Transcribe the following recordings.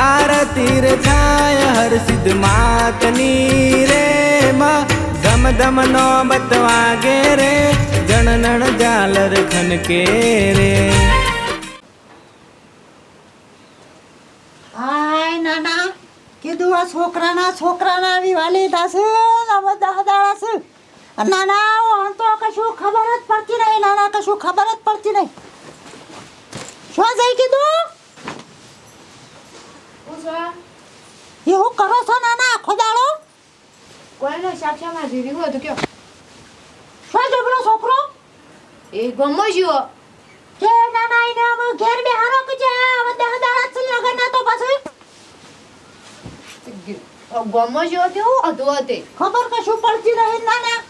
આરતી રે થાય હર સિદ્ધ માતની રે માં ધમ ધમ નો બતવાગે રે જણનણ જાલર ખનકે રે હાય નાના કીધું આ છોકરાના છોકરાના આવી વાલી થશે અમે દાડા છે નાના આમ તો કશું ખબર જ પડતી નહીં નાના કશું ખબર જ પડતી નહીં શું જઈ કીધું એવું કરો છો નાના આખો દાડો? કોઈનો સાક્ષામાં ધીરી હોય તો કયો? શું જબરો છોકરો? એ ગમો જીવો કે નાના એને અમે ઘેર બેહારો કે છે? હવે દહ દાડા છે લગન ના તો પછી? ગમો જીવો કેવું? હતું હતે ખબર કશું પડતી રહી નાના.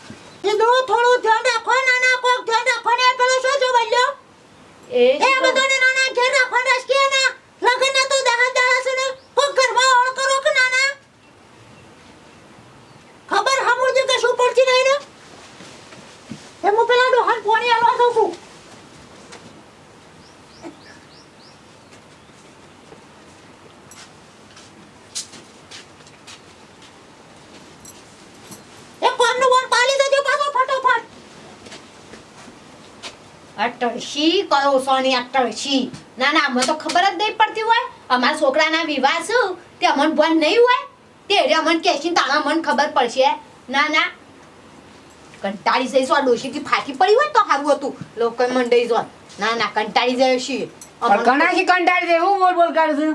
કીધું થોડું ધ્યાન રાખો નાના કોક ધ્યાન રાખો ને પેલો શું જો બોલ્યો એ એ બધાને નાના ઘેર રાખો ને કે ના તો દહ દાડા છે ને કોક ઘરમાં ઓળ કરો કે નાના ખબર હમું જે કશું પડતી નહીં ને એ હું પેલા ડોહાન પોણી આલવા દઉં છું એ કોમનું બોલ પાલી દેજો પાછો ફટોફટ અટળશી કયો સોની અટળશી ના ના અમને તો ખબર જ નહીં પડતી હોય. અમારા છોકરાના વિવાહ શું? તે અમને ભણ નહીં હોય? તે રે અમને કહેશી તાણા અમને ખબર પડશે. ના ના. કંટાળી જઈ સો ડોશીથી ફાટી પડી હોય તો સારું હતું. લોકો મંડાઈ જો ના ના કંટાળી જાય છીએ ઘણાથી કંટાળી જાય? હું બોલ બોલ કરું છું?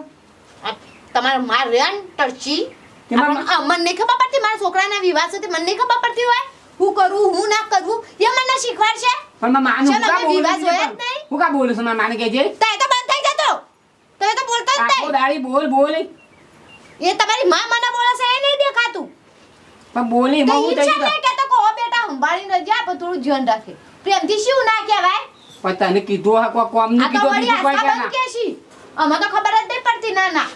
તમારે માર રેન આપણને- મને નહીં ખબર પડતી? મારા છોકરાના વિવાહ છે તે મને નહીં ખબર પડતી હોય? હું કરું હું ના કરું? એ મને શીખવાડશે? પણ મારા માનું હું કા બોલું છું. હું કા બોલું છું મારા માને કહેજે. તે તો બંધ થઈ જતો. તમે તો બોલતો જ નહીં. દાડી બોલ બોલ. એ તમારી માં મને બોલે છે એ નહીં દેખાતું. પણ બોલી તો હું થઈ ને કે તો કહો બેટા સંભાળીને જા પણ થોડું ધ્યાન રાખે. પ્રેમથી શું ના કહેવાય? પણ તને કીધું હા કો કોમનું કીધું બીજું કોઈ કે કે અમે તો ખબર જ નહીં પડતી ના ના.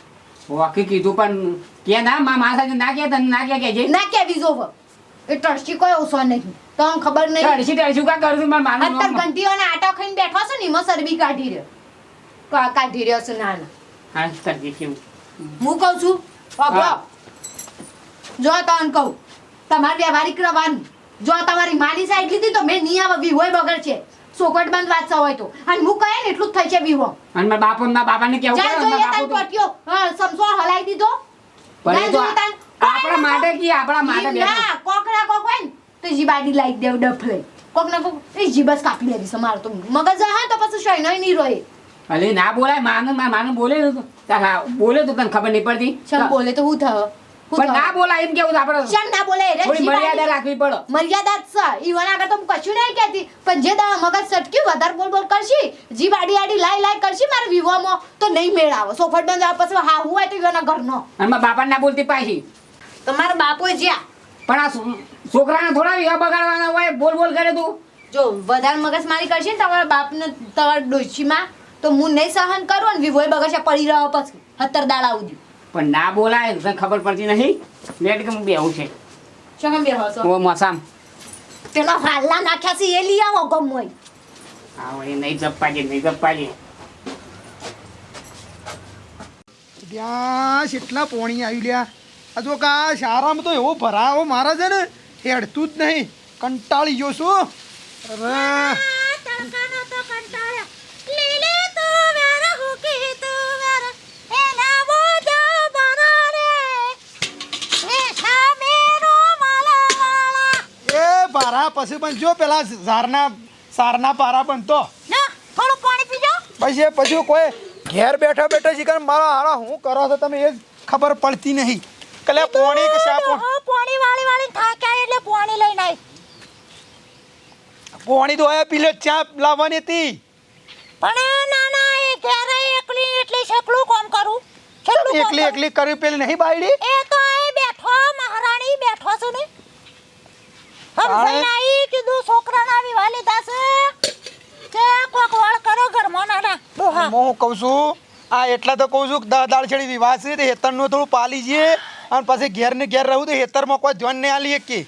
ના વાકી કીધું પણ કે ના મા મા સાથે ના કે તને ના કે કહેજે. ના કે બીજો એ ટ્રસ્ટી કોઈ ઓછો નહીં. તો ખબર નહીં? ટળસી ટળસી કા કરું મારા માનું અત્યારે નામ. ઘંટીઓને આટો ખાઈને બેઠો છે ને એમાં ચરબી કાઢી રહ્યો. કા- કાઢી રહ્યો છું ના ના હા તરજી કેવું હું કહું છું. જો તને કહું તમારે વ્યવહારિક રહેવાનું જો તમારી માની સાઈડ લીધી તો મેં નહીં આવે વિહોય બગડ છે સોકટ બંધ વાંચતા હોય તો. અને હું કહે ને એટલું જ થઈ છે વિહો. અને મારા બાપો ના બાપાને કેવું ચાલ જોઈએ તાન હા, સમસો હલાઈ દીધો. પણ તો આપણા માટે કી આપણા માટે બેઠો. ના, કોક હોય ને તો જીબાડી લાઈ દેવ ડફલે. કોક ને કોક એ જીબસ કાપી લેવી છે મારે તો મગજ હા તો પછી શય નહીં રોય. અલે ના બોલાય માનું મારા બોલે તો. બોલે તો તને ખબર નહીં પડતી. શમ બોલે તો હું થયો? પણ ના બોલા એમ કેવું આપણે? શમ ના બોલે? રે મર્યાદા રાખવી પડે. મર્યાદા છે. ઈવન આગળ તો કશું નહીં કહેતી. પણ જે દા મગજ સટક્યું વધારે બોલ બોલ કરશી જીભ આડી આડી લાઈ લાઈ કરશી મારા વિવાહમાં તો નહીં મેળ આવે સોફટ બંધ આવે પછી હા હું હોય તો ઈવન ઘરનો. અને બાપાને ના બોલતી પાછી. તમારા બાપો જ્યાં. પણ આ છોકરાને થોડા વિવાહ બગાડવાના હોય બોલ બોલ કરે તું. જો વધારે મગજ મારી કરશે ને તમારા બાપને તમારા ડોશીમાં તો હું નહીં સહન કરું અને વિવોય બગડશે પડી રહ્યો પછી. હતર દાળ આવજો પણ ના બોલાય તને ખબર પડતી નહીં. લેટ કે હું બેહું છે? શું કેમ બેહો છો? ઓ મસામ. પેલા હાલના નાખ્યા છે એ લઈ આવો ગમોય. આ વળી નહીં જપ્પાજી નહીં જપ્પાજી. ત્યાં કેટલા પોણી આવી લ્યા. આ જો કા શારામાં તો એવો ભરાવો મારા છે ને. હેડતું જ નહીં. કંટાળી ગયો છું. અરે પારા પછી પણ જો પેલા ઝારના સારના પારા પણ તો થોડું પાણી પીજો પછી પછી કોઈ ઘેર બેઠા બેઠા છે કારણ મારા હારા હું કરો છો તમે એ ખબર પડતી નહીં. કલે પોણી કે શા પોણી? વાળી વાળી એટલે પોણી લઈને આવી પોણી તો આયા પીલે ચા લાવવાની હતી. પણ ના ના એ ઘેરે એકલી એટલી છેકલું કોમ કરું? કોમ એકલી? એકલી કરી પેલી નહીં બાયડી? એ તો અહીં બેઠો મહારાણી બેઠો છું ને. હમ આવી કીધું છોકરાના વિવાહ લીધા છે. કે કોક વાળ કરો ઘરમાં નાના ડોહા હું કહું છું? આ એટલા તો કહું છું કે દાળ છેડી વિવાહ છે તે હેતરનું થોડું પાલી જઈએ. અને પછી ઘેર ને ઘેર રહું તો હેતરમાં કોઈ ધ્યાન નહીં આલી કે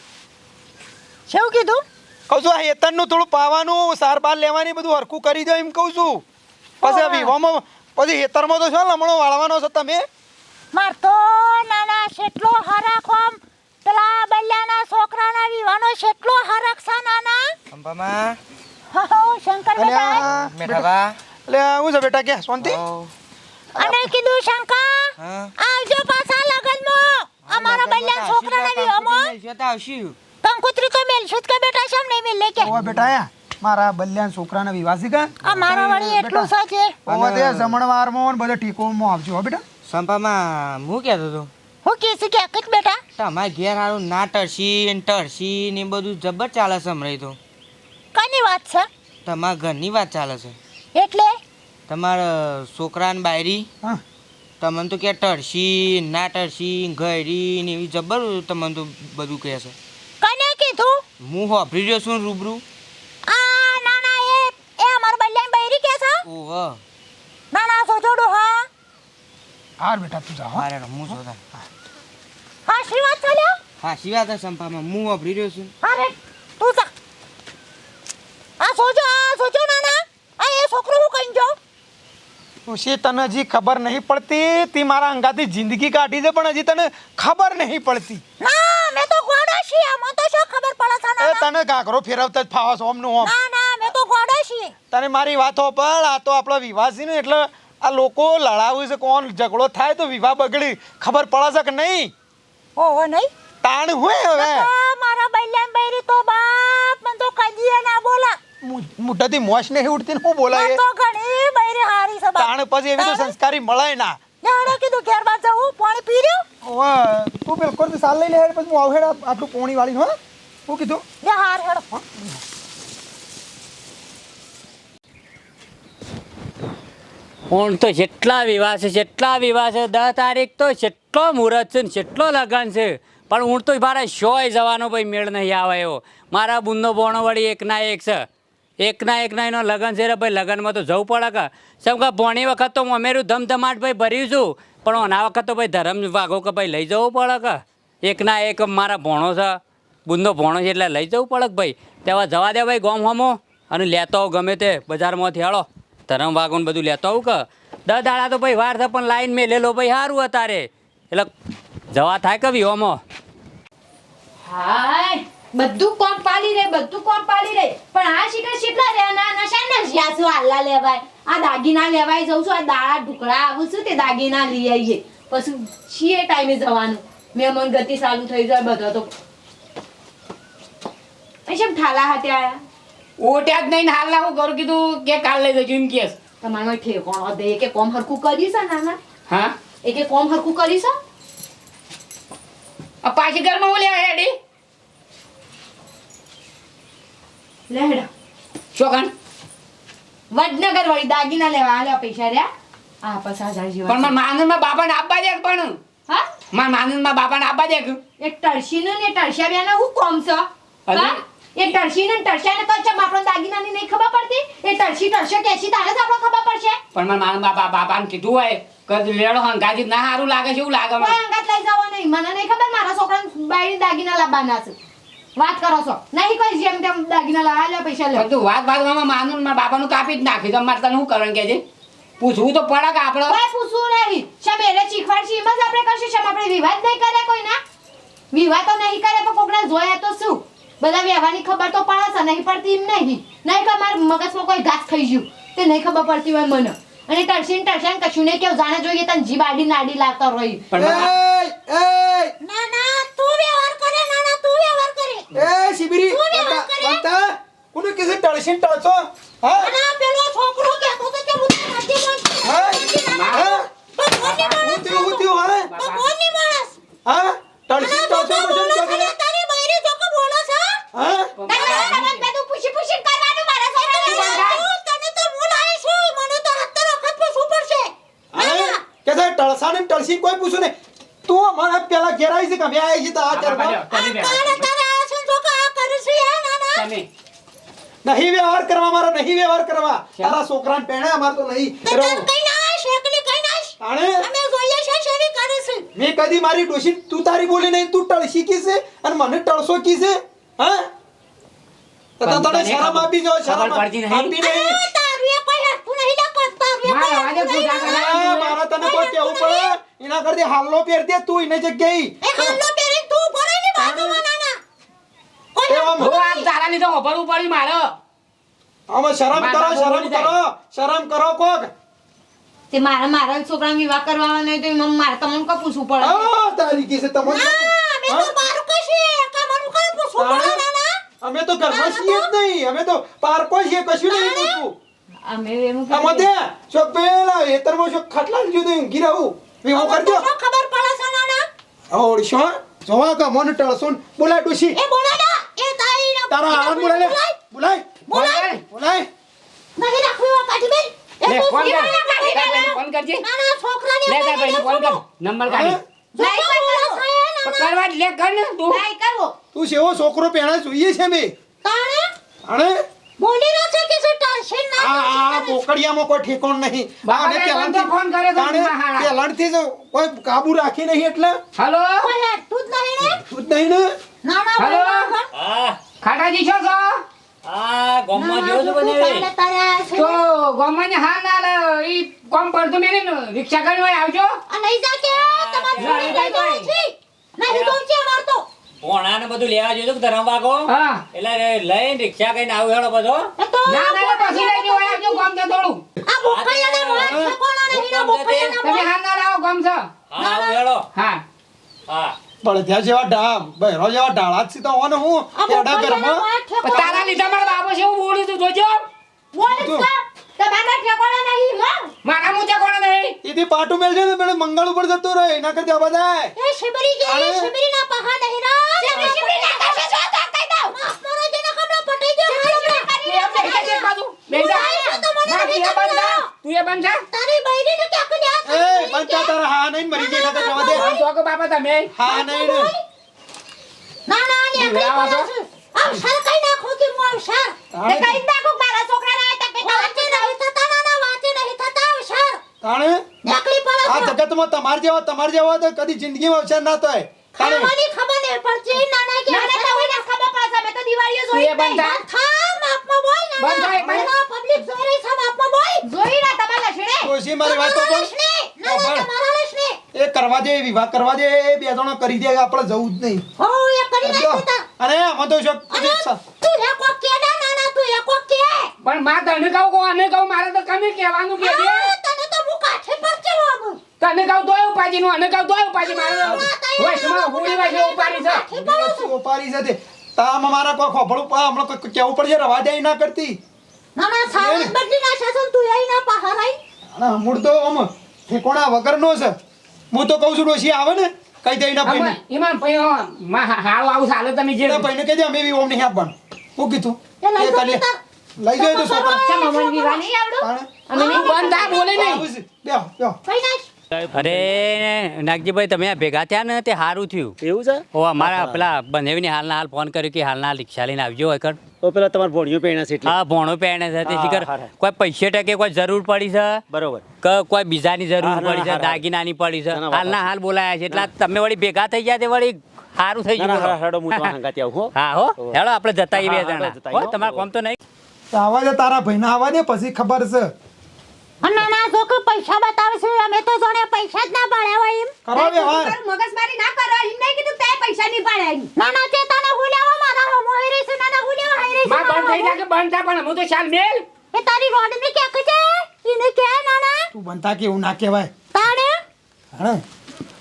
શું કીધું? કહું છું આ હેતરનું થોડું પાવાનું સાર બાર લેવાની બધું હરખું કરી દો એમ કહું છું. પછી વિવામાં પછી હેતરમાં તો શું લમણો વાળવાનો છો તમે? માર તો નાના શેટલો હરખ આમ પેલા બલ્યાના છોકરાના વિવાનો શેટલો હરખ છે નાના. અંબામા. હો શંકર બેટા. અલ્યા મેઠાબા. એટલે હું છે બેટા કે શાંતિ? અને કીધું શંકર હા. આવજો પાછા લગનમાં. અમારા બલ્યા છોકરાના વિવામાં આવશું. કંકુત્રી તો મેલશું જ કે બેટા શેમ નહીં મેલે કે ઓવા બેટા આયા. મારા બલ્યાન છોકરાના વિવાસી કા? આ મારા વાળી એટલું સા છે. ઓવા તે જમણવારમાં ને બધા ટીકોમાં આવજો હો બેટા. સંપામાં હું કહેતો તો હું કેસી કે કંઈક બેટા? તમાર ઘેર હારું નાટરસી ને ટરસી ને બધું જબર ચાલે છે હમણાં તો. કની વાત છે? તમારા ઘરની વાત ચાલે છે. એટલે? તમારા છોકરાને બાયરી. હા. તમને તો કે ટરસી ના ટરસી ગયરી ને એવી જબર તમને તો બધું કહે છે. હું હો રહ્યો છું રૂબરૂ? આ નાના એ એ અમાર બલ્યાન બૈરી કે છે? ઓહો. ના ના સો જોડો હા? હાર બેટા તું જા હો. મારે રમવું છો હા. શિવા ચાલ્યો હાચી વાત છે સંપામાં હું હો રહ્યો છું અરે તું જા. આ સોજો આ સોજો નાના. આ એ છોકરો હું કઈ જો ઉસી તને હજી ખબર નહીં પડતી. તી મારા અંગાથી જિંદગી કાઢી છે પણ હજી તને ખબર નહીં પડતી. ના મેં તો ગોડા છીએ આમાં તો શું ખબર એ તને ઘાઘરો ફેરવતા જ ફાવસ ઓમનું ઓમ ના ના મેં તો ગોડા છી તને મારી વાતો પણ આ તો આપણો વિવાહ છે ને એટલે આ લોકો લડાવું છે કોણ ઝઘડો થાય તો વિવાહ બગડી ખબર પડે છે કે નહીં? ઓહો નહીં? તાણ હોય હવે. મારા બલ્યાન બૈરી તો બાપ મને તો કજીએ ના બોલા. મુ- મુઠ્ઠાથી મોશ નહીં ઉડતી હું બોલાય? તો ઘણી બૈરી હારી છે તાણ પછી એવી તો સંસ્કારી મળે ના. યાર કીધું ઘેર બાદ જવું પાણી પી રહ્યો ઓવે, તું બિલકુલ સાલ લઈ લે પછી હું આવું હેડ આટલું પોણી વાળી હો. હું કીધું? લે હાર હેડ. પણ તો જેટલા વિવાહ છે જેટલા વિવાહ છે દસ તારીખ તો જેટલો મુહૂર્ત છે ને જેટલો લગન છે. પણ હું તો મારા શોય જવાનો ભાઈ મેળ નહીં આવે એવો. મારા બુંદો બોણો વળી એકના એક છે. એકના એકના એનો લગન છે રે ભાઈ લગનમાં તો જવું પડે કે. સમ કે ભણી વખત તો હું અમેરું ધમધમાટ ભાઈ ભર્યું છું. પણ આ વખત તો ભાઈ ધરમ વાગો કે ભાઈ લઈ જવું પડે કે. એકના એક મારા ભોણો છે. બુંદો ભોણો છે એટલે લઈ જવું પડે ભાઈ? તેવા જવા દે ભાઈ ગોમ હમો. અને લેતો આવો ગમે તે, બજારમાંથી હાળો ધરમ વાગો ને બધું લેતો આવું કે? દાડા તો ભાઈ વાર છે, પણ લાઈન મેં લેલો ભાઈ સારું અતારે એટલે જવા થાય કે વિહોમો હાય, બધું કોમ પાલી રે, બધું કોમ પાલી રે. પણ આ શીખર શીખલા રે? ના નશા ને જ્યાં આલ્લા લેવાય? આ દાગીના લેવાય જઉં છું, આ દાળા ઢુકડા આવું છું તે દાગીના લઈ આવીએ પછી છીએ ટાઈમે જવાનું. મહેમાન ગતિ ચાલુ થઈ જાય, બધા તો અહીં ઠાલા હાથે આયા ઓટ્યા જ નહીં હાલ હું કરું કીધું કે કાલ લઈ જજો એમ કેસ તમારો ઠેકોણો દે કે કોમ હરકું કરી છે નાના? હા? એ કે કોમ હરકું કરી છે આ પાછી ઘરમાં બોલ્યા હેડી? લેહડા ચોકન વડનગર વળી દાગીના લેવા આલ્યા પૈસા રહ્યા? આ પચાસ હજાર જેવા પણ મારા માનંદમાં બાપાને આપવા દે પણ? હા? મારા માનંદમાં બાપાને આપવા દે એ ટળશી ને ટળશા બેના હું કોમ છે? હા? એ ટરશીનું ને ટરશિયાને કહો છે આપણો દાગીનાની નહીં ખબર પડતી? એ ટરશી ટરશિયો કેશી તારે જ આપણો ખબર પડશે. પણ મારા માનંદ બાપા બાપાને કીધું હોય કદ લેડો હંગાજી ના સારું લાગે છે એવું લાગે મને. અંગાત લઈ જવા નહીં. મને નહીં ખબર મારા છોકરાને બાયડી દાગીના લાવવાના છે. વાત કરો છો. નહીં કોઈ જેમ તેમ દાગીના લાવ્યા લે પૈસા લે તું વાત વાતમાં માનું મારા બાપાનું કાપી જ નાખી તો મારે તને શું કરવાનું કે છે? પૂછવું તો પડે કે આપણે કોઈ પૂછવું નહીં. શમ એને શીખવાડ છે એમ જ આપણે કરશું શમ આપણે વિવાદ નહીં કરે કોઈના? વિવાદ તો નહીં કરે પણ કોકને જોયા તો શું? બધા વ્યવહારની ખબર તો પડે છે નહીં પડતી એમ નહીં નહીં કે મારા મગજમાં કોઈ ઘાસ ખાઈ ગયું તે નહીં ખબર પડતી હોય મને અને ટરસીન ટરસાન કશું નહીં કેવું જાણે જોઈએ તને જીભ આડી નાડી લાગતો રહી ના ના તું વ્યવહાર કરે ના ના તું વ્યવહાર કરે એ શિબિરી તું? વંતા, કોને કીધું ટળશીને ટળશો? હા? ના પેલો છોકરો કહેતો હતો કે હું તો નથી બોલતો. હા? ના, ના. હા? તો કોની હું માણસ? તો કોની માણસ હા? ટળશીને ના, ટળસાને કોઈ પૂછું નહીં. તું અમારા પેલા ઘેર આવી છે કે અમે આવી છે તો આ બાપા ચરમાં? તમે બે. તારે તારે આ છે જો કે આ કરે છે યાર ના ના તમે. નહીં વ્યવહાર કરવા મારો નહીં વ્યવહાર કરવા. તારા છોકરાને પહેણે અમારે તો નહીં. તો તાર રહેવું. કઈ ના શેકલી કઈ ના તાણે? અમે જોઈએ છે શેરી કરે છે? મેં કદી મારી ડોશી તું તારી બોલી નહીં તું ટળસી કી છે અને મને ટળસો કી છે? હા? તો તને શરમ આપી જો શરમ ખબર પડતી નહીં? આપી નહીં. મારા તને કોઈ કેવું પડે? એના કરતી હાલો પહેર દે તું એને જગ્યાએ. એ હાલો પહેરી તું ઊભો રહી ને બાજુમાં નાના કોઈ એ આમ હું આમ તારા લીધે ઉભરવું પડ્યું મારે. આમાં શરમ કરો શરમ કરો શરમ કરો કોક. તે મારા મારા છોકરા વિવાહ કરવાનો નહીં તો મમ મારે તમને કો પૂછવું પડે? આ તારી કિસે તમને ના અમે તો હા? કશે કશી કામનું કો પૂછવું પડે? નાના અમે તો ઘરમાં છીએ જ નહીં. અમે તો પારકો છીએ કશું નહીં પૂછવું. અમે એમ આમાં દે ચોક પેલા હેતરમાં ચોક ખટલા જ જોઈ ઊંઘી રહું અમને કરજો ખબર પડે છે નાના? ઓળશો જોવા કા મન ટળસો ને. બોલાય એ બોલે એ તાઈ તારા આવાજ બોલાય બોલાય. બોલાય. બોલાય. નહીં રાખવી હો કાઢીબેન એ ફોન કર. બેન? કરજે. નાના છોકરાને લે તારા ભાઈને ફોન કર. નંબર કાઢી? જો બોલે તો નાના. કરવા લે કર ને તું. નહીં કરવો તું સેવો છોકરો પહેણા જોઈએ છે મે. તાણે? બોલી રહ્યો છે કે શું ટેન્શન ના આ લે આ કોકડિયામાં કોઈ ઠેકોણ નહીં. તો પહેલાંથી- ફોન કર્યો તો તાણે જ કોઈ કાબુ રાખી નહીં એટલે. હલો? કોઈ હેઠું જ નહીં ને? તું જ નહીં ને? નાના હલો? બોલો ખાટાજી છો છો? આ ગામમાં જોયો છો બને તો ગમને હા ના લે ઈ કોમ પડતું મેલે ને? રિક્ષા કરી હોય આવજો. લઈ જા કે તમારી ના, જોડે ના, લઈ જાય છે. નહીં તો છે અમાર તો. ભોણા ને બધું લેવા જોયું ધરમ વાગો? હા. એટલે લઈને રિક્ષા કઈને આવું હેડો બધો. ના ના પછી લઈ જજો આવજો ગમ તો થોડું આ નહીં ના તમે મોં ના લાવો ગમ છો. હા આવ હેડો. હા. હા. પણ ત્યાં જેવા ઢા બહેરો જેવા હોને હું એડા બોકૈયાના ઘરમાં? મોં છે પણ તારા લીધા મારા બાબો છે હું બોલું તું જોજો. બોલીશ તો તમારા ઠેકોણા નહીં માં મારા મુજે કોણ નહીં એથી પાટું ને પેલે મંગળ ઉપર જતો રહે એના કરતા બધા એ શિબરી જે શિબરી ના પહા નહીં શિબરી, શિબરી ના કશે શું તો કહી દઉં. મારો જેને કમળો પટાઈ દો તું એમ નહીં કહેજે એક બાજુ. બેસી જા. બોલાય તો મને ના, તું એ બંધ થા. સમજાવો. તું એ બંધ થા. તારી બૈરી ને ક્યાંક ને એ બંચા તારા હા નહીં મરી જાય નકર જવા દે તો બાપા તમે હા નહીં ના ના ને કઈ બોલાવો છે અવસર કઈ નાખો કે હું અવસર તે કહી જ મારા છોકરાને આ તકલીફ વાંચે નહીં થતા ના ના વાંચે નહીં થતા અવસર તાણે? નકલી પડે આ જગતમાં તમાર જેવા તમાર જેવા તો કદી જિંદગીમાં અવસર ના થાય. ખબર નહીં પડતી નાના કે નાના તો હોય ને ખબર પડશે અમે તો દિવાળીઓ જોઈ એ બંધ. થા. થા માપમાં બોલ બંધ થાય, બંધ. પબ્લિક જોઈ રહી છે માપમાં બોલ જોઈ ના તમારા લક્ષણે? ડોશી મારી વાત તો તમારા પણ લક્ષણે? ના ના તમારા લક્ષણે એ કરવા દે વિવાહ કરવા દે. એ બે જણા કરી દે આપણે જવું જ નહીં. હો એ કરી નાખ્યું તા. અરે આમાં તો શું? તું એ કોક કે ના નાના તું એ કોક કે. પણ માં તને કહું કો અને કહું મારે તો કને કહેવાનું કે દે તને તો હું કાઠે પર છે તને કહું તોય ઉપાજી નું અને કહું તોય ઉપાજી મારે વૈષ્ણવ હુડી વૈષ્ણવ ઉપાડી છે. ઉપાડી છે. છું સાથે તામાં મારા કોઈ પા હમણાં કોઈ કેવું પડશે રવા દે ના કરતી. ના સાવન બદલી ના શાસન તું એ ના પહારાઈ ના હમણાં તો આમ ઠેકોણા વગરનો છે. હું તો કહું છું ડોશી આવે ને? કઈ દઈ ના ભાઈ એમાં માં હારું આવું ચાલે તમે જે ભાઈને કહી દે અમે બી ઓમ નહીં આપવાનું. હું કીધું? એ કરી લઈ જાય તો છોકરા ચમ અમને નહીં આવડું? અમે નહીં બંધ થા બોલે નહીં. બેહો, બેહો. કઈ નાખ. અરે નાગજીભાઈ તમે આ ભેગા થયા ને તે સારું થયું. એવું છે? ઓ અમારા પેલા બનેવીને હાલના હાલ ફોન કર્યો કે હાલના હાલ રિક્ષા લઈને આવજો એકડ તો પેલા તમારે ભોણિયું પહેણ્યા છે હા ભણો પહેણે છે. તે શીખર. કોઈ પૈસે ટકે કોઈ જરૂર પડી છે? બરોબર. કે કોઈ બીજાની જરૂર પડી છે. દાગીનાની પડી છે? હાલના હાલ બોલાયા છે. એટલે તમે વળી ભેગા થઈ ગયા તે વળી સારું થઈ ગયું હેડો હું તો હંગાતી આવું હા. હો હેડો આપણે જતા આવીએ હા, જણા. તમારે કોમ તો નહીં? તો આવા દે તારા ભાઈને આવા દે પછી ખબર છે. નાના જો કે પૈસા બતાવશે અમે તો જોણે પૈસા જ ના પાડ્યા હોય એમ. કરો વ્યવહાર તારું મગજમારી ના કરો એમ નહીં કીધું તે પૈસા નહીં પાડ્યા ના ના તે તને મારા હમો હઈ રહી છે ના હુલ્યાવા હઈ રહી છે માં બંધ થઈ જા કે બંધ થા પણ હું તો શાલ મેલ. એ તારી રોડની કે છે? ઈને કે નાના તું બનતા કે એવું ના કહેવાય. તાણે? હણે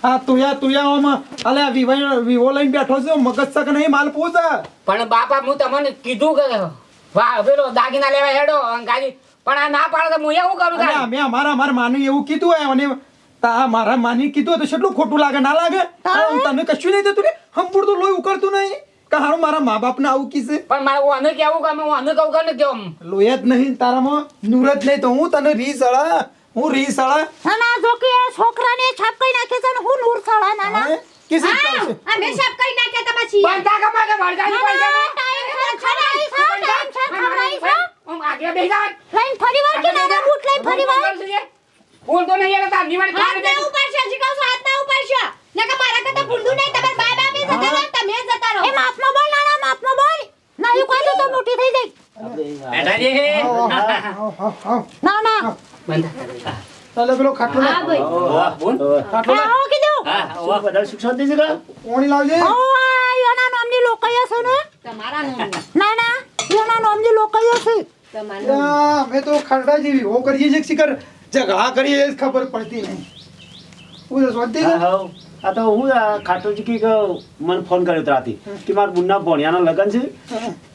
આ તુયા તુયાઓમાં અલે આ વિવો વિવો લઈને બેઠો છે મગજ સક નહીં માલ પૂછ. પણ બાપા હું તમને કીધું કે વાહ પેલો દાગીના લેવા હેડો ગાડી પણ આ ના પાડે તો હું એવું કરું કે અમે અમારા અમારા માની એવું કીધું હોય અને તા મારા માની કીધું હોય તો કેટલું ખોટું લાગે ના લાગે? તને કશું નહીં થતું ને? હંપુર તો લોહી ઉકળતું નહીં. કે હારું મારા મા બાપ ને આવું કીધું પણ મારે હું આને કેવું કે હું આને કહું કે ને કેમ લોહી જ નહીં તારામાં નૂર જ નહીં તો હું તને રીસ અળા હું રીસ અળા ના જો કે છોકરાને છાપ કઈ નાખે છે ને હું નૂર સળા ના ના કિસી અમે સાફ કરી નાખ્યા છીએ. બંધ કમા કે વળગાડી પડી જાય ટાઈમ છે ખવડાવી ટાઈમ છે ખવડાવી છે આમ આગળ બેસી જા. લઈને ફરી વાર કે નાના બૂટ લઈને ફરી વાર બોલ તો નહીં એટલે તાર નિવાડ હાથ ના ઉપાડશો, હજી કહું છું, હાથ ના ઉપાડશો. નકર મારા કરતા ભૂંડું નહીં, તમારા બા બાપે જતા રહો, તમે જતા રહો. એ માપમાં બોલ નાના માપમાં બોલ નહીં કોઈ તો મોટી થઈ જાય બેઠા જે આવ. નાના બંધ થા. પેલો ખાટલો હા ભાઈ વાહ, બોલ. ખાટલો આવો કીધું હા, વાહ. સુખ શાંતિ છે કાં? લાવજે આવો આ યોના નામની લોકઈઓ છે ને તમારા નામનું ના ના યોના નામની લોકઈઓ છે. તમારું. નામ. અમે તો ખરડા જેવી. હો કરીએ છીએ કે શિખર જગા કરીએ ખબર પડતી નહીં. હું તો શાંતિ છે? હા, હા. આ તો હું ખાટોજી કી મને ફોન કર્યો ત્યાંથી કે મારા મુન્ના ભણિયાના લગ્ન છે.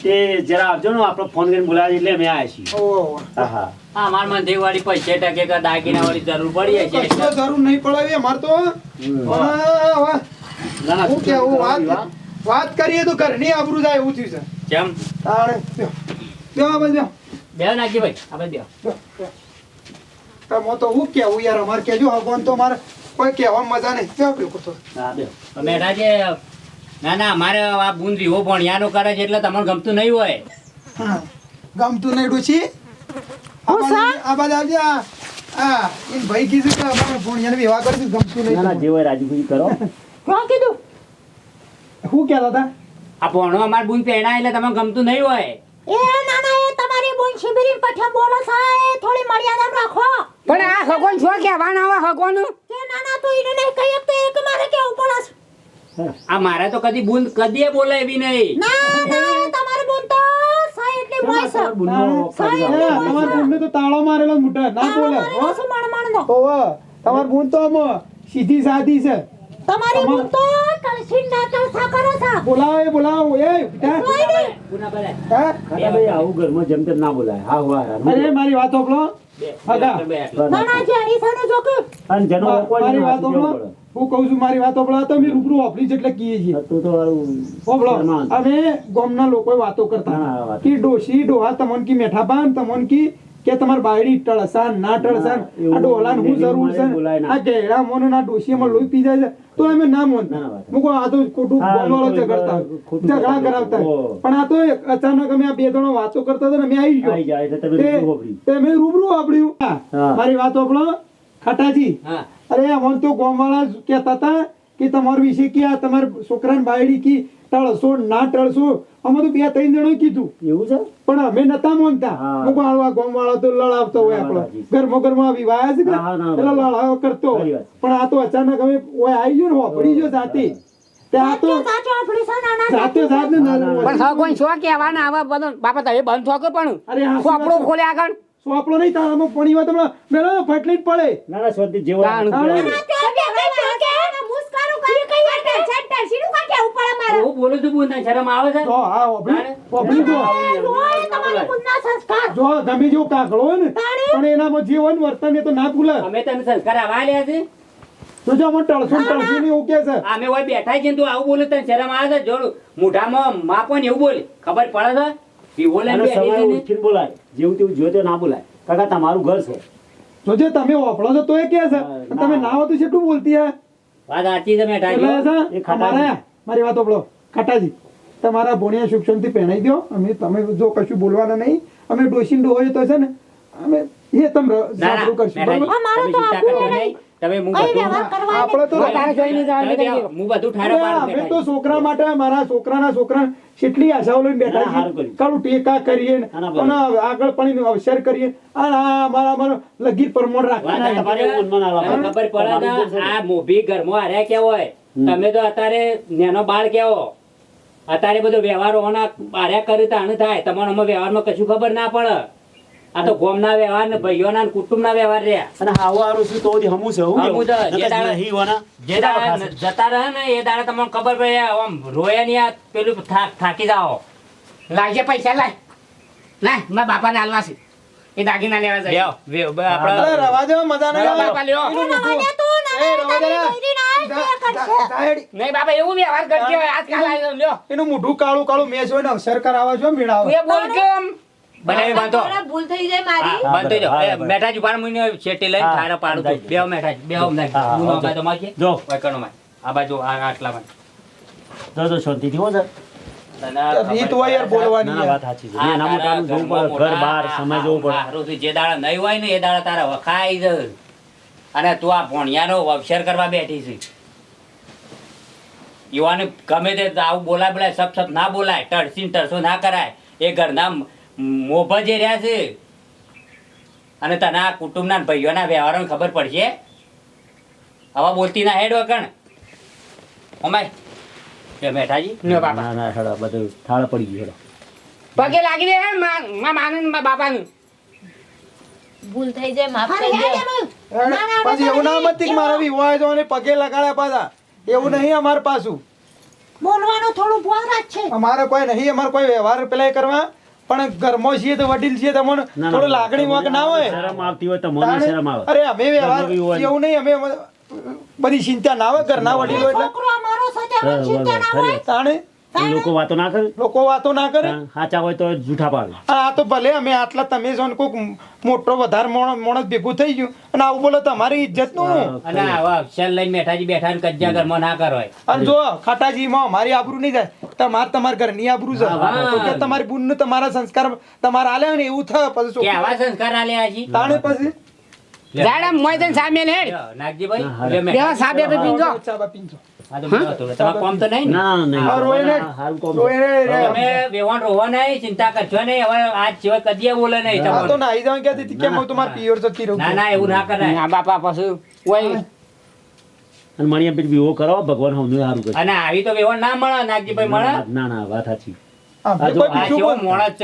તે જરા આવજો ને આપણો ફોન કરીને બોલાવે એટલે અમે આવ્યા છીએ. હા હા. હા મંદિર વાળી પૈસે ટકે કે દાગીના વાળી જરૂર પડી છે. જરૂર નહીં પડાવી અમારે તો. ના ના હું કેવું વાત વાત કરીએ તો ઘરની આબરૂ જાય એવું થયું છે. કેમ? તાણે લ્યો. લ્યો આ બે નાખી ભાઈ આપણે બે. લ્યો, લ્યો. તો હું કેવું યાર અમારે કેજો હગવાન તો મારે કોઈ કેવા મજા નહીં. લ્યો, કૂતો. હા બે મેઠા છે ના ના મારે આ બુંદરી હો પણ ભણિયાનો કરે છે એટલે તમને ગમતું નહીં હોય. હા. ગમતું નહીં ડોશી? આ હું આ આવજે આ એમ ભાઈ કીધું કે અમારે ભોણિયાને વિવાહ કરીશું ગમતું ના ના નહીં જે હોય રાજીભાઈ કરો. કોણ કીધું? શું કહેતા હતા આ પોણો અમાર બુંદ પહેણા એટલે તમને ગમતું નહીં હોય. એ ના ના એ તમારી બોન શિબિરી પઠે બોલો સાહેબ થોડી મર્યાદા રાખો. પણ આ હગોન શું કહેવાના હવે હગોનું કે ના ના તો એને નહીં કહીએ તો એક મારે કેવું પડે આ મારે તો કદી બુંદ કદી બોલે એવી નહીં. ના ના તમારી બોન તો સાહેબ મોય છે? સાહેબ એ, તમારા બૂનને તો તાળો મારેલો મોટા ના બોલે હો? શું માણ માણ દો ઓવે, તમારી બૂન તો સીધી સાધી છે. તમારી બોન તો કરો છે બોલાવો બોલાવો એ બેટા. કોઈ નહીં. ગુના ભલે. હા? ખાટાભાઈ આવું ઘરમાં જેમ તેમ ના બોલાય હા હા હા અરે મારી વાત સાંભળો બે, હગા. બે, બે, બે. ના ના જે હરીસાનો જોક અને જેનો મા- કોઈ મારી વાત નથી સાંભળો પડે. હું કહું છું મારી વાત સાંભળો તો રૂબરૂ ઓફરી જેટલે કીએ છીએ. અમે ગામના લોકો વાતો કરતા કે ડોશી ડોહા તમન કી મેઠા પાન તમન કી કે તમાર બાયડી ટળસાન ના ટળસાન એવું આ ડોલાન હું જરૂર છે આ ગેડા મોન ના ડોશીમાં લોહી પી જાય છે તો અમે ના મોન ના, ના, મુકો આ તો ખોટું હા, બોલવાળો ઝઘડતા ઝઘડા કરાવતા પણ આ તો એક અચાનક અમે આ બે ત્રણ વાતો કરતા હતા ને અમે આવી ગયો. આવી જાય એટલે તમે તે- રૂબરૂ મેં રૂબરૂ વાપર્યું હા. હા. મારી વાત આપણો ખાટાજી. અરે અમન તો ગામવાળા જ કહેતા હતા કે તમારું વિશે કે આ તમારા છોકરાને બાયડી કી ટળશો ના ટળશો? અમે તો બે ત્રણ જણો કીધું. એવું છે? પણ અમે નતા માનતા. હા. આ ગામવાળા તો લડાવતો હોય આપણો. ઘરમાં ઘરમાં વિવાહ છે એટલે લડાવો કરતો. પણ આ તો અચાનક હવે ઓય આવી ગયો ને વાપરી ગયો જાતે. તે આ તો સાચું સાચું આપણી છે નાના જાતે જાત ને ના, ના, પણ હગોન છો કહેવાના હવે બધું બાપા તમે બંધ થો કે પણ? અરે હા, કોપડો ખોલે આગળ? સોપડો નહીં તારામાં પાણી વાત હમણાં મેળો ને ફટલી જ પડે ના ના શાંતિ જે હોય તાણ. આપણે હું બોલું છું બુંદા શરમ આવે છે? તો હા વાપરી તો. જો તમારી બુંદા સંસ્કાર. જો તમે જો કાકળો હોય ને પણ એનામાં જે હોય ને વર્તન એ તો ના ભૂલે. અમે તને સંસ્કાર આવા લ્યા છે? તો જો મને ટળસો ટળસી ને એવું કે છે. અમે હોય બેઠા છે તું આવું બોલે તને શરમ આવે છે? જો મોઢામાં માપો ને એવું બોલે. ખબર પડે છે? વિવો લઈને બેઠી ને. ઉઠીને બોલાય. જેવું તેવું જોયો તેવું ના બોલાય. કાકા તમારું ઘર છે. તો જે તમે ઓફળો છો તો એ કે છે. તમે ના. હોતું છે કેટલું બોલતી હે? વાત આચી તમે બેઠા એટલે છો. છે એ ખાટાજી. મારી વાત સાંભળો. ખાટાજી તમારા ભોણિયા શિક્ષણથી પહેણાઈ દો અમે તમે જો કશું બોલવાના નહીં. અમે ડોસીને હોય તો છે ને અમે એ તમે સાંભળું કરશું. બરાબર? તો. છોકરા માટે મારા છોકરાના છોકરા કેટલી આશાઓ લઈને બેઠા છીએ. ટેકા કરીએ. અને આગળ પણ અવસર કરીએ. અને આ લગીર રાખવાના. ખબર પડે મોભી ઘરમાં હાર્યા હમ. તમે તો અત્યારે નેનો બાળ કેવો? અત્યારે બધો વ્યવહાર ઓના બાર્યા કરે તો આનું થાય. તમારો અમે વ્યવહારમાં કશું ખબર ના પડે. આ તો ગોમના વ્યવહાર ને ભાઈઓના ને કુટુંબના વ્યવહાર રહ્યા. અને હાવું આરું શું તો હમું છે હું હમું. જે દાડા-. જે દાડા જતા રહે ને એ દાડા તમને ખબર પડે આમ રોયા ની આ પેલું થાકી જાઓ. લાગજે પૈસા લાય. લાય મારા બાપાને હાલવા છે. એ દાગીના લેવા જાય. લ્યો, વે- વે- રવા દેવા મજા ના બાપા લ્યો. એનું મોઢું. નહીં એવું વ્યવહાર કરજે આજકાલ લ્યો. એનું કાળું કાળું મેચ હોય ને અવસર કરાવવા છો મેળાવો એ બોલ કેમ? બનાવી બાંધો. ભૂલ થઈ જાય મારી. પાડું. હા, બાજુ માં જો. ઓયમાં. આ બાજુ આ આટલામાં. જો જો શાંતિથી હો સર તને આ ખબર રીત હોય યાર બોલવાની ના, ના, વાત સાચી છે. એના તારા મોટાનું જોવું ઘરમાં પડે ઘર બહાર સમય પડે. જે દાડા નહીં હોય ને એ દાડા તારા વખાઈ જ અને તું આ ભોણિયાનો અવસર કરવા બેઠી છે. યુવાને ગમે તે આવું બોલાય બોલાય સપ સપ ના બોલાય ટળસી ને ટળસો ના કરાય એ ઘરના મોભ જે રહ્યા છે. અને તને આ કુટુંબના ભાઈઓના વ્યવહારોની ખબર પડશે? હવે બોલતી ના હેડ વગણ ઓમાય બેઠાજી મેઠાજી? બાપા ના ના હેડો બધું થાળ પડી ગયું પગે લાગી દે હે મા મા માનું ને મા બાપાનું. ભૂલ થઈ જાય માફ થઈ ના, પછી એવું ના મત કે મારા વિવાહ અને પગે લગાડ્યા પાછા. એવું નહીં અમારે પાછું. બોલવાનું થોડું બોલ છે. અમારે કોઈ નહીં અમારે કોઈ વ્યવહાર પેલા કરવા. પણ ઘરમાં છીએ તો વડીલ છીએ તમને ના, ના, થોડું લાગણી વાંક ના હોય. શરમ આવતી હોય તો મને શરમ આવે. અરે અમે વ્યવહાર. એવું નહીં અમે બધી ચિંતા ના હોય ઘરના વડીલો એટલે. છોકરો અમારો સજાનો ચિંતા ના હોય. તાણે? લોકો વાતો ના કરે? લોકો વાતો ના કરે? સાચા હોય તો જૂઠા પાડે. આ તો ભલે અમે આટલા તમે જો કોઈક મોટો વધારે મોણસ ભેગું થઈ ગયું અને આવું બોલો તમારી ઇજ્જતનું અને આવા અક્ષર લઈને બેઠાજી બેઠા ને કજ્જા ઘરમાં ના કરોય. અને જો ખાટાજીમાં અમારી આબરૂ નહીં જાય તમારે તમારા ઘરની આબરૂ છે. કે તમારી બુનનું તમારા સંસ્કાર તમારે આલે ને એવું થાય પછી કે આવા સંસ્કાર આલે છે તાણે પછી? જાડા મોય તને સામે લે. નાગજીભાઈ લ્યો સાબે પીંજો. સાબે પીંજો. હા, હા, ચિંતા કરશો નહીં હવે આજ સિવાય કદીએ બોલે નહીં તો નાઈ જવાનું કહેતી હતી. હું. તમારી પિયર જતી રહું? ના ના એવું ના કરાય. આ બાપા પછી ઓય. અને મણિયા વિવો કરો ભગવાન હમનું સારું કરે અને આવી તો બેવાન ના મળે નાગજીભાઈ મળે? ના ના વાત સાચી. હા,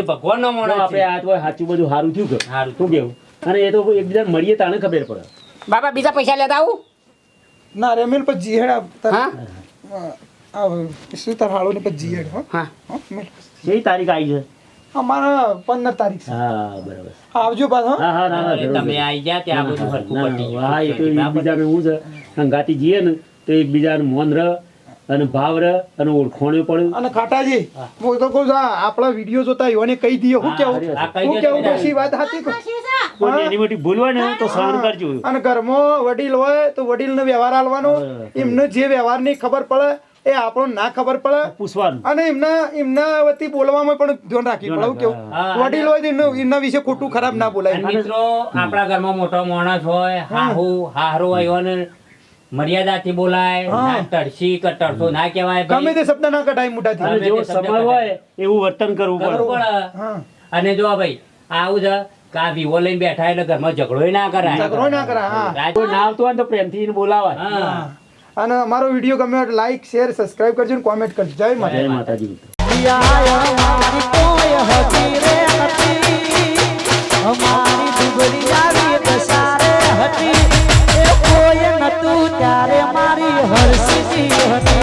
ભગવાન નો મોણસ આપણે આ તો સાચું બધું સારું થયું કે? સારું. શું કેવું? અને એ તો એકબીજા મળીએ તાને ખબર પડે. બાપા બીજા પૈસા લેતા આવું? ના રે મેલ પછી જીહેડ હા? આ સુતર હાળો ને પછી જીહેડ હા? કઈ તારીખ આવી છે? અમારા પંદર તારીખ હા બરાબર. આવજો પાછો હા. હા ના ના તમે આવી ગયા ત્યાં બધું ના, પટી હા, એ તો એકબીજાને હું છે. સંગાતી જઈએ ને તો એકબીજાને મોન રહ અને ભાવ રહે અને ઓળખોણે પડ્યું. અને ખાટાજી હું તો કહું છું, આપણા વીડિયો જોતા એને કહી દઈએ હું કેવું? હું કેવું? પછી વાત સાચી કહું. સાચી છે કોઈ નાની મોટી ભૂલ હોય ને તો સહન કરજો. અને ઘરમાં વડીલ હોય તો વડીલનો વ્યવહાર આલવાનો હા. જે વ્યવહારની ખબર પડે એ આપણને ના ખબર પડે. પૂછવાનું. અને એમના એમના વતી બોલવામાં પણ ધ્યાન રાખી પડે કેવું? વડીલ હોય તો એમના વિશે ખોટું ખરાબ ના બોલાય. મિત્રો આપણા ઘરમાં મોટો માણસ હોય હાહુ હાહરો હોય એને મર્યાદાથી બોલાય ટળસી કે ટળસો ના કહેવાય ગમે. તે શબ્દ ના કઢાય મોટા જેવો સમય હોય એવું વર્તન કરવું પડે. અને જો ભાઈ આવું છે કા વિવો લઈને બેઠા એટલે ઘરમાં ઝઘડો ના કરાય. ઝઘડો ના કરાય ના આવતો હોય તો પ્રેમથી બોલાવાય. અને અમારો વીડિયો ગમ્યો લાઈક શેર સબસ્ક્રાઇબ કરજો અને કોમેન્ટ કરજો. જય માતા જય માતાજી હતી એ કોઈ નતું ત્યારે મારી હરસીજી હતી.